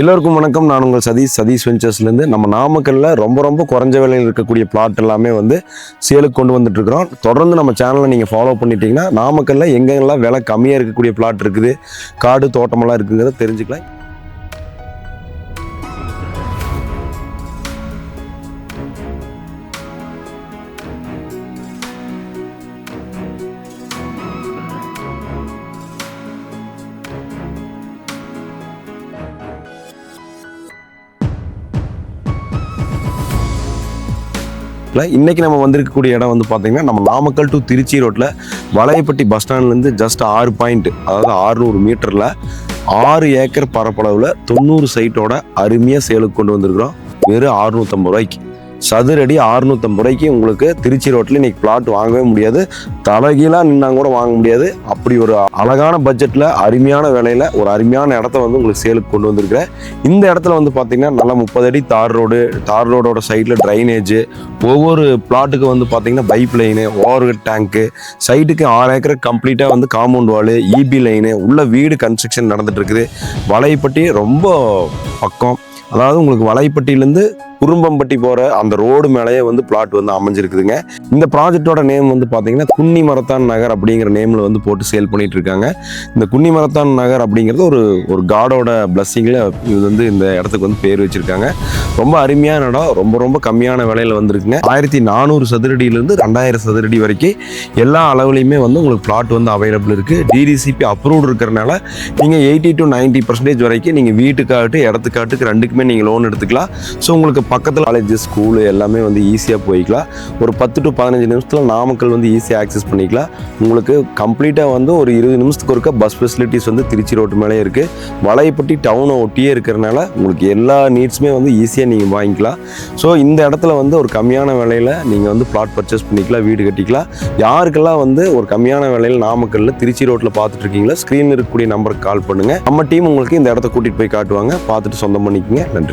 எல்லோருக்கும் வணக்கம். நான் உங்கள் சதீஷ். சதீஷ் வெஞ்சர்ஸ்லேருந்து நம்ம நாமக்கல்லில் ரொம்ப ரொம்ப குறைஞ்ச விலையில் இருக்கக்கூடிய பிளாட் எல்லாமே வந்து சேலுக்கு கொண்டு வந்துட்டு இருக்கிறோம் தொடர்ந்து நம்ம சேனலை நீங்கள் ஃபாலோ பண்ணிட்டீங்கன்னா நாமக்கல்லில் எங்கெங்கெல்லாம் விலை கம்மியாக இருக்கக்கூடிய பிளாட் இருக்குது காடு தோட்டமெல்லாம் இருக்குங்கிறத தெரிஞ்சுக்கலாம். இல்லை இன்றைக்கி நம்ம வந்திருக்கக்கூடிய இடம் வந்து பார்த்திங்கன்னா நம்ம நாமக்கல் டு திருச்சி ரோட்டில் வளையப்பட்டி பஸ் ஸ்டாண்ட்லேருந்து ஜஸ்ட் ஆறு பாயிண்ட் அதாவது ஆறுநூறு மீட்டரில் ஆறு ஏக்கர் பரப்பளவில் தொண்ணூறு சைட்டோட அருமையாக சேலுக்கு கொண்டு வந்திருக்கிறோம். வெறும் ஆறுநூற்றம்பது ரூபாய்க்கு. சதுரடி அறுநூத்தம்பது ரூபாய்க்கு உங்களுக்கு திருச்சி ரோட்டில் இன்னைக்கு பிளாட் வாங்கவே முடியாது. தலைகீழாக நின்னா கூட வாங்க முடியாது. அப்படி ஒரு அழகான பட்ஜெட்டில் அருமையான விலையில் ஒரு அருமையான இடத்த வந்து உங்களுக்கு சேலுக்கு கொண்டு வந்திருக்கிறேன். இந்த இடத்துல வந்து பார்த்தீங்கன்னா நல்லா முப்பது அடி தார் ரோடு தார் ரோடோட சைடில் ட்ரைனேஜ் ஒவ்வொரு பிளாட்டுக்கு வந்து பார்த்தீங்கன்னா பைப் லைனு ஓவர் டேங்க்கு சைட்டுக்கு ஆறு ஏக்கர் கம்ப்ளீட்டாக வந்து காம்பவுண்ட் வாலு இபி லைனு உள்ள வீடு கன்ஸ்ட்ரக்ஷன் நடந்துட்டு இருக்குது. வலைப்பட்டி ரொம்ப பக்கம். அதாவது உங்களுக்கு வலைப்பட்டியிலேருந்து குறும்பம்பட்டி போகிற அந்த ரோடு மேலேயே வந்து பிளாட் வந்து அமைஞ்சிருக்குதுங்க. இந்த ப்ராஜெக்டோட நேம் வந்து பார்த்தீங்கன்னா குன்னி மரத்தான் நகர் அப்படிங்கிற நேமில் வந்து போட்டு சேல் பண்ணிட்டு இருக்காங்க. இந்த குன்னி மரத்தான் நகர் அப்படிங்கிறது ஒரு ஒரு காடோட பிளஸ்ஸிங்கில் இது வந்து இந்த இடத்துக்கு வந்து பேர் வச்சுருக்காங்க. ரொம்ப அருமையான இடம் ரொம்ப ரொம்ப கம்மியான விலையில் வந்திருக்குங்க. ஆயிரத்தி நானூறு சதுரடியிலேருந்து ரெண்டாயிரம் சதுரடி வரைக்கும் எல்லா அளவுலையுமே வந்து உங்களுக்கு பிளாட் வந்து அவைலபிள் இருக்குது டிடிசிபி அப்ரூவ்டு இருக்கிறனால நீங்கள் எயிட்டி டு 90% பர்சன்டேஜ் வரைக்கும் நீங்கள் வீட்டுக்காகட்டு இடத்துக்காட்டுக்கு ரெண்டுக்குமே நீங்கள் லோன் எடுத்துக்கலாம். ஸோ உங்களுக்கு பக்கத்தில் காலேஜ் ஸ்கூலு எல்லாமே வந்து ஈஸியாக போய்க்கலாம். ஒரு பத்து டு பதினஞ்சு நிமிஷத்தில் நாமக்கல் வந்து ஈஸியாக ஆக்சஸ் பண்ணிக்கலாம். உங்களுக்கு கம்ப்ளீட்டாக வந்து ஒரு இருபது நிமிஷத்துக்கு ஒருக்க பஸ் ஃபெசிலிட்டிஸ் வந்து திருச்சி ரோட்டு மேலே இருக்குது வலையப்பட்டி டவுனை ஒட்டியே இருக்கிறனால உங்களுக்கு எல்லா நீட்ஸுமே வந்து ஈஸியாக நீங்கள் வாங்கிக்கலாம். ஸோ இந்த இடத்துல வந்து ஒரு கம்மியான விலையில் நீங்கள் வந்து பிளாட் பர்ச்சேஸ் பண்ணிக்கலாம் வீடு கட்டிக்கலாம். யாருக்கெல்லாம் வந்து ஒரு கம்மியான விலையில் நாமக்கல்லில் திருச்சி ரோட்டில் பார்த்துட்டு இருக்கீங்களா ஸ்க்ரீன் இருக்கக்கூடிய நம்பருக்கு கால் பண்ணுங்கள் நம்ம டீம் உங்களுக்கு இந்த இடத்த கூட்டிகிட்டு போய் காட்டுவாங்க. பார்த்துட்டு சொந்தம் பண்ணிக்கோங்க. நன்றி.